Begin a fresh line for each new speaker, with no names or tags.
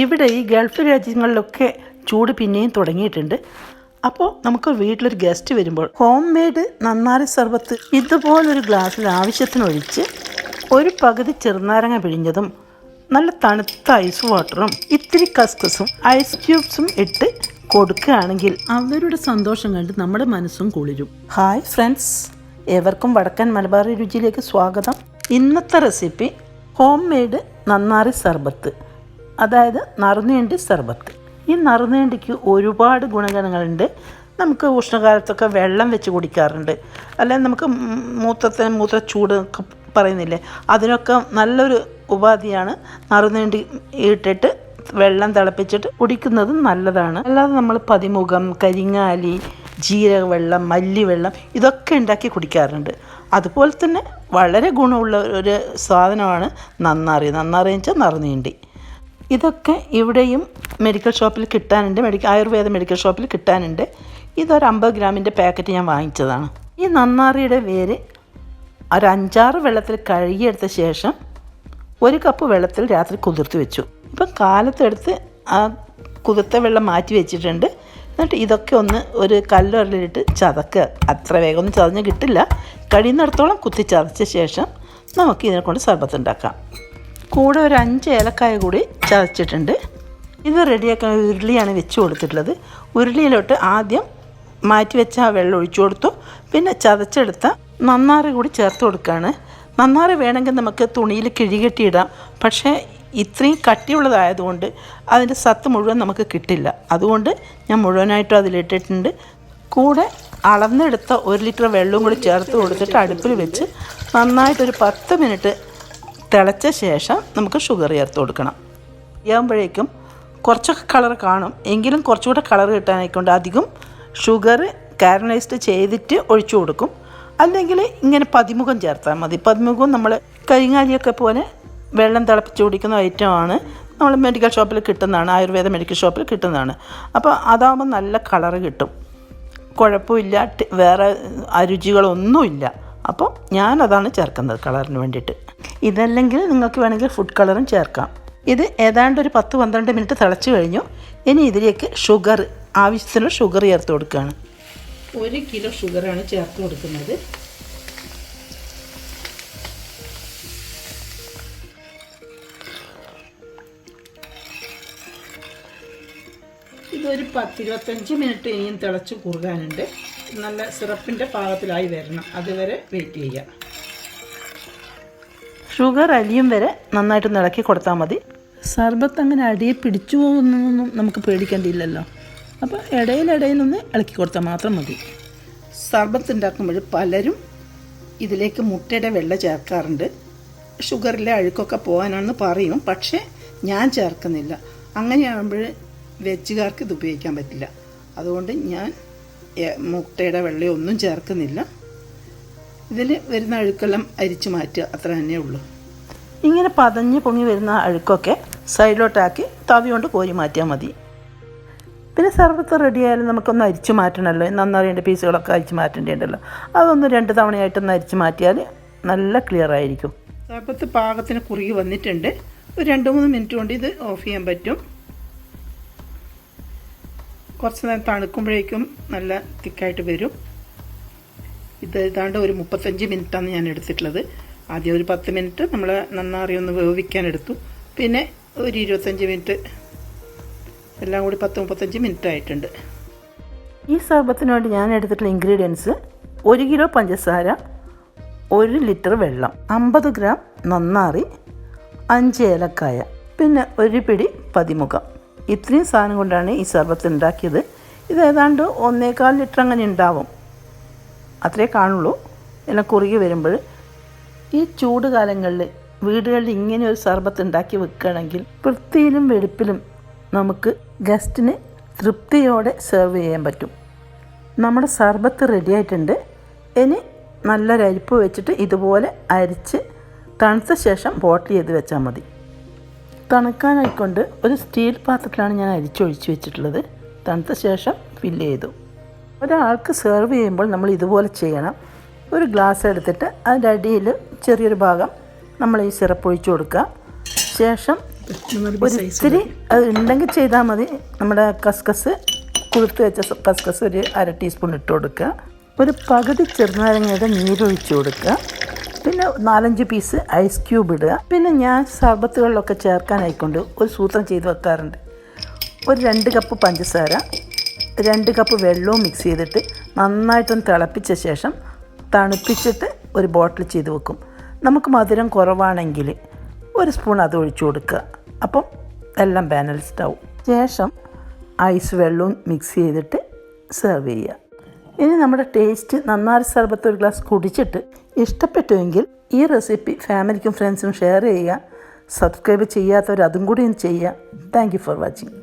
ഇവിടെ ഈ ഗൾഫ് രാജ്യങ്ങളിലൊക്കെ ചൂട് പിന്നെയും തുടങ്ങിയിട്ടുണ്ട്. അപ്പോൾ നമുക്ക് വീട്ടിലൊരു ഗസ്റ്റ് വരുമ്പോൾ ഹോം മെയ്ഡ് നന്നാരി സർബത്ത് ഇതുപോലൊരു ഗ്ലാസ്സിൽ ആവശ്യത്തിനൊഴിച്ച് ഒരു പകുതി ചെറുനാരങ്ങ പിഴിഞ്ഞതും നല്ല തണുത്ത ഐസ് വാട്ടറും ഇത്തിരി കസ്കസും ഐസ് ക്യൂബ്സും ഇട്ട് കൊടുക്കുകയാണെങ്കിൽ അവരുടെ സന്തോഷം കണ്ട് നമ്മുടെ മനസ്സും കുളിരും. ഹായ് ഫ്രണ്ട്സ് ഏവർക്കും വടക്കൻ മലബാർ രുചിയിലേക്ക് സ്വാഗതം. ഇന്നത്തെ റെസിപ്പി ഹോം മെയ്ഡ് നന്നാറി സർബത്ത്. അതായത് നറുനീണ്ടി സർബത്ത്. ഈ നറുനീണ്ടിക്ക് ഒരുപാട് ഗുണഗണങ്ങളുണ്ട്. നമുക്ക് ഉഷ്ണകാലത്തൊക്കെ വെള്ളം വെച്ച് കുടിക്കാറുണ്ട്. അല്ലെങ്കിൽ നമുക്ക് മൂത്രത്തിന് മൂത്ര ചൂട് ഒക്കെ പറയുന്നില്ലേ അതിനൊക്കെ നല്ലൊരു ഉപാധിയാണ് നറുനീണ്ടി ഇട്ടിട്ട് വെള്ളം തിളപ്പിച്ചിട്ട് കുടിക്കുന്നത് നല്ലതാണ്. അല്ലാതെ നമ്മൾ പതിമുഖം കരിങ്ങാലി ജീരകവെള്ളം മല്ലിവെള്ളം ഇതൊക്കെ ഉണ്ടാക്കി കുടിക്കാറുണ്ട്. അതുപോലെ തന്നെ വളരെ ഗുണമുള്ള ഒരു സാധനമാണ് നന്നാറി. നന്നാറി വെച്ചാൽ നറുനീണ്ടി. ഇതൊക്കെ ഇവിടെയും മെഡിക്കൽ ഷോപ്പിൽ കിട്ടാനുണ്ട്. മെഡിക്കൽ ആയുർവേദ മെഡിക്കൽ ഷോപ്പിൽ കിട്ടാനുണ്ട്. ഇതൊരു അമ്പത് ഗ്രാമിന്റെ പാക്കറ്റ് ഞാൻ വാങ്ങിച്ചതാണ്. ഈ നന്നാറിയുടെ വേര് ഒരു അഞ്ചാറ് വെള്ളത്തിൽ കഴുകിയെടുത്ത ശേഷം ഒരു കപ്പ് വെള്ളത്തിൽ രാത്രി കുതിർത്ത് വെച്ചു. ഇപ്പം കാലത്തെടുത്ത് ആ കുതിർത്ത വെള്ളം മാറ്റി വെച്ചിട്ടുണ്ട്. എന്നിട്ട് ഇതൊക്കെ ഒന്ന് ഒരു കല്ലൊരലിട്ട് ചതക്കുക. അത്ര വേഗം ഒന്നും ചതഞ്ഞ് കിട്ടില്ല. കഴിയുന്നിടത്തോളം കുത്തി ചതച്ച ശേഷം നമുക്ക് ഇതിനെ കൊണ്ട് സർബത്ത് ഉണ്ടാക്കാം. കൂടെ ഒരു അഞ്ച് ഏലക്കായ കൂടി ചതച്ചിട്ടുണ്ട്. ഇത് റെഡിയാക്കാൻ ഉരുളിയാണ് വെച്ച് കൊടുത്തിട്ടുള്ളത്. ഉരുളിയിലോട്ട് ആദ്യം മാറ്റി വെച്ച ആ വെള്ളം ഒഴിച്ചു കൊടുത്തു. പിന്നെ ചതച്ചെടുത്ത നന്നാറ് കൂടി ചേർത്ത് കൊടുക്കുകയാണ്. നന്നാറ് വേണമെങ്കിൽ നമുക്ക് തുണിയിൽ കിഴികെട്ടിയിടാം പക്ഷേ ഇത്രയും കട്ടിയുള്ളതായതുകൊണ്ട് അതിന്റെ സത്ത് മുഴുവൻ നമുക്ക് കിട്ടില്ല. അതുകൊണ്ട് ഞാൻ മുഴുവനായിട്ടും അതിലിട്ടിട്ടുണ്ട്. കൂടെ അളന്നെടുത്ത ഒരു ലിറ്റർ വെള്ളവും കൂടി ചേർത്ത് കൊടുത്തിട്ട് അടുപ്പിൽ വെച്ച് നന്നായിട്ടൊരു പത്ത് മിനിറ്റ് തിളച്ച ശേഷം നമുക്ക് ഷുഗർ ചേർത്ത് കൊടുക്കണം. ആകുമ്പോഴേക്കും കുറച്ചൊക്കെ കളർ കാണും. എങ്കിലും കുറച്ചുകൂടെ കളർ കിട്ടാനായിക്കൊണ്ട് അധികം ഷുഗർ കാരനൈസ്ഡ് ചെയ്തിട്ട് ഒഴിച്ചു കൊടുക്കും. അല്ലെങ്കിൽ ഇങ്ങനെ പതിമുഖം ചേർത്താൽ മതി. പതിമുഖം നമ്മൾ കരിങ്ങാലിയൊക്കെ പോലെ വെള്ളം തിളപ്പിച്ച് കുടിക്കുന്ന ഐറ്റമാണ് നമ്മൾ മെഡിക്കൽ ഷോപ്പിൽ കിട്ടുന്നതാണ്. ആയുർവേദ മെഡിക്കൽ ഷോപ്പിൽ കിട്ടുന്നതാണ്. അപ്പോൾ അതാകുമ്പോൾ നല്ല കളർ കിട്ടും. കുഴപ്പമില്ല. വേറെ അരുചികളൊന്നുമില്ല അപ്പോൾ ഞാനതാണ് ചേർക്കുന്നത് കളറിന് വേണ്ടിയിട്ട്. ഇതല്ലെങ്കിൽ നിങ്ങൾക്ക് വേണമെങ്കിൽ ഫുഡ് കളറും ചേർക്കാം. ഇത് ഏതാണ്ട് ഒരു പത്ത് പന്ത്രണ്ട് മിനിറ്റ് തിളച്ച് കഴിഞ്ഞു. ഇനി ഇതിലേക്ക് ഷുഗർ ആവശ്യത്തിന് ഷുഗർ ചേർത്ത് കൊടുക്കുകയാണ്. ഒരു കിലോ ഷുഗറാണ് ചേർത്ത് കൊടുക്കുന്നത്. ഇതൊരു പത്തിരുപത്തഞ്ച് മിനിറ്റ് ഇനിയും തിളച്ച് കുറുകാനുണ്ട്. നല്ല സിറപ്പിന്റെ പാകത്തിലായി വരണം. അതുവരെ വെയിറ്റ് ചെയ്യുക. ഷുഗർ അലിയും വരെ നന്നായിട്ട് ഇളക്കി കൊടുത്താൽ മതി. സർബത്ത് അങ്ങനെ അടിയെ പിടിച്ചു പോകുന്നതൊന്നും നമുക്ക് പേടിക്കേണ്ടിയില്ലല്ലോ. അപ്പോൾ ഇടയിലിടയിലൊന്ന് ഇളക്കി കൊടുത്താൽ മാത്രം മതി. സർബത്ത് ഉണ്ടാക്കുമ്പോൾ പലരും ഇതിലേക്ക് മുട്ടയുടെ വെള്ള ചേർക്കാറുണ്ട്. ഷുഗറിലെ അഴുക്കൊക്കെ പോകാനാണെന്ന് പറയും പക്ഷേ ഞാൻ ചേർക്കുന്നില്ല. അങ്ങനെയാകുമ്പോൾ വെജുകാർക്ക് ഇത് ഉപയോഗിക്കാൻ പറ്റില്ല. അതുകൊണ്ട് ഞാൻ മുട്ടയുടെ വെള്ളയൊന്നും ചേർക്കുന്നില്ല. ഇതിൽ വരുന്ന അഴുക്കെല്ലാം അരിച്ചു മാറ്റുക. അത്ര തന്നെ ഉള്ളൂ. ഇങ്ങനെ പതഞ്ഞ് പൊങ്ങി വരുന്ന അഴുക്കൊക്കെ സൈഡിലോട്ടാക്കി തവി കൊണ്ട് കോരി മാറ്റിയാൽ മതി. പിന്നെ സർവത്ത് റെഡി ആയാലും നമുക്കൊന്ന് അരിച്ചു മാറ്റണമല്ലോ നന്നറിയേണ്ട പീസുകളൊക്കെ അരിച്ചു മാറ്റേണ്ടതുണ്ടല്ലോ. അതൊന്ന് രണ്ട് തവണയായിട്ടൊന്ന് അരിച്ചു മാറ്റിയാൽ നല്ല ക്ലിയർ ആയിരിക്കും. സർബത്ത് പാകത്തിന് കുറുകി വന്നിട്ടുണ്ട്. ഒരു രണ്ട് മൂന്ന് മിനിറ്റ് കൊണ്ട് ഇത് ഓഫ് ചെയ്യാൻ പറ്റും. കുറച്ച് നേരം തണുക്കുമ്പോഴേക്കും നല്ല തിക്കായിട്ട് വരും. ഇത് ഏതാണ്ട് ഒരു മുപ്പത്തഞ്ച് മിനിറ്റാണ് ഞാൻ എടുത്തിട്ടുള്ളത്. ആദ്യം ഒരു പത്ത് മിനിറ്റ് നമ്മൾ നന്നാറി ഒന്ന് വേവിക്കാൻ എടുത്തു. പിന്നെ ഒരു ഇരുപത്തഞ്ച് മിനിറ്റ് എല്ലാം കൂടി പത്ത് മുപ്പത്തഞ്ച് മിനിറ്റ് ആയിട്ടുണ്ട്. ഈ സർബത്തിന് വേണ്ടി ഞാൻ എടുത്തിട്ടുള്ള ഇൻഗ്രീഡിയൻസ് ഒരു കിലോ പഞ്ചസാര ഒരു ലിറ്റർ വെള്ളം അമ്പത് ഗ്രാം നന്നാറി അഞ്ച് ഏലക്കായ പിന്നെ ഒരു പിടി പതിമുഖം. ഇത്രയും സാധനം കൊണ്ടാണ് ഈ സർബത്ത് ഉണ്ടാക്കിയത്. ഇത് ഏതാണ്ട് ഒന്നേകാൽ ലിറ്റർ അങ്ങനെ ഉണ്ടാവും. അത്രേ കാണുള്ളൂ. എല്ലാം കുറുകി വരുമ്പോൾ ഈ ചൂട് കാലങ്ങളിൽ വീടുകളിൽ ഇങ്ങനെ ഒരു സർബത്ത് ഉണ്ടാക്കി വെക്കുകയാണെങ്കിൽ വൃത്തിയിലും വെടുപ്പിലും നമുക്ക് ഗസ്റ്റിന് തൃപ്തിയോടെ സെർവ് ചെയ്യാൻ പറ്റും. നമ്മുടെ സർബത്ത് റെഡി ആയിട്ടുണ്ട്. ഇനി നല്ലൊരു അരിപ്പ് വെച്ചിട്ട് ഇതുപോലെ അരിച്ച് തണുത്ത ശേഷം ബോട്ടിൽ ചെയ്ത് വെച്ചാൽ മതി. തണുക്കാനായിക്കൊണ്ട് ഒരു സ്റ്റീൽ പാത്രത്തിലാണ് ഞാൻ അരിച്ചൊഴിച്ച് വെച്ചിട്ടുള്ളത്. തണുത്ത ശേഷം ഫില്ല് ചെയ്തു. ഒരാൾക്ക് സെർവ് ചെയ്യുമ്പോൾ നമ്മൾ ഇതുപോലെ ചെയ്യണം. ഒരു ഗ്ലാസ് എടുത്തിട്ട് അതിന്റെ അടിയിൽ ചെറിയൊരു ഭാഗം നമ്മൾ ഈ സിറപ്പ് ഒഴിച്ചു കൊടുക്കുക. ശേഷം ഒരു ഇത്തിരി അത് ഉണ്ടെങ്കിൽ ചെയ്താൽ മതി. നമ്മുടെ കസ്കസ് കുതിർത്ത് വെച്ച കസ്കസ് ഒരു അര ടീസ്പൂൺ ഇട്ട് കൊടുക്കുക. ഒരു പകുതി ചെറുനാരങ്ങയുടെ നീരൊഴിച്ച് കൊടുക്കുക. പിന്നെ നാലഞ്ച് പീസ് ഐസ് ക്യൂബ് ഇടുക. പിന്നെ ഞാൻ സർബത്തുകളിലൊക്കെ ചേർക്കാനായിക്കൊണ്ട് ഒരു സൂത്രം ചെയ്ത് വെക്കാറുണ്ട്. ഒരു രണ്ട് കപ്പ് പഞ്ചസാര രണ്ട് കപ്പ് വെള്ളവും മിക്സ് ചെയ്തിട്ട് നന്നായിട്ടൊന്ന് തിളപ്പിച്ച ശേഷം തണുപ്പിച്ചിട്ട് ഒരു ബോട്ടിൽ ചെയ്ത് വെക്കും. നമുക്ക് മധുരം കുറവാണെങ്കിൽ ഒരു സ്പൂൺ അത് ഒഴിച്ചു കൊടുക്കുക. അപ്പം എല്ലാം ബാലൻസ്ഡ് ആവും. ശേഷം ഐസ് വെള്ളവും മിക്സ് ചെയ്തിട്ട് സെർവ് ചെയ്യുക. ഇനി നമ്മുടെ ടേസ്റ്റ് നന്നാരി സർബത്ത് ഒരു ഗ്ലാസ് കുടിച്ചിട്ട് ഇഷ്ടപ്പെട്ടുവെങ്കിൽ ഈ റെസിപ്പി ഫാമിലിക്കും ഫ്രണ്ട്സിനും ഷെയർ ചെയ്യുക. സബ്സ്ക്രൈബ് ചെയ്യാത്തവർ അതും കൂടി ചെയ്യുക. Thank for watching